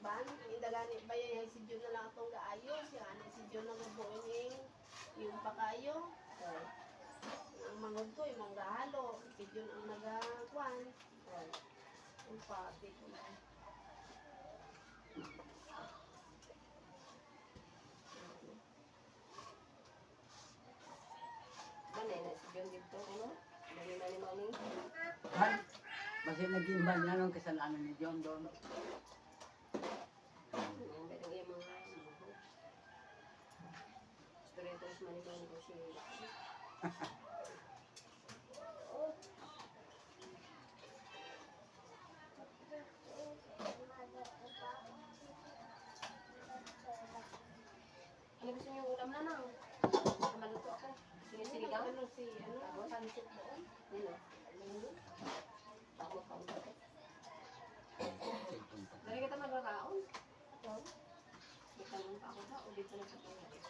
ban. Inda gani bayay si Jun na lang atong gaayo. Si ani si Jun na mabuing yung pakayo. Oh. Ang mangod ko, yung mga. Si Jun ang nagakwan. Oh. Ang pati ko na. Ganay na si John dito, ano? Dali na ni Mami. Han, Kasi nag-imbal niya nung kasalanan ni John doon. Ito ko si Ano gusto niyo ulam na nang? Maluto ako. Sige, sinigang. Ano si, ano, pansit doon. Nino. Tama ka ulit. Dari kita magkakaon. Ito. May tanong pa ako? O dito na sa kanya.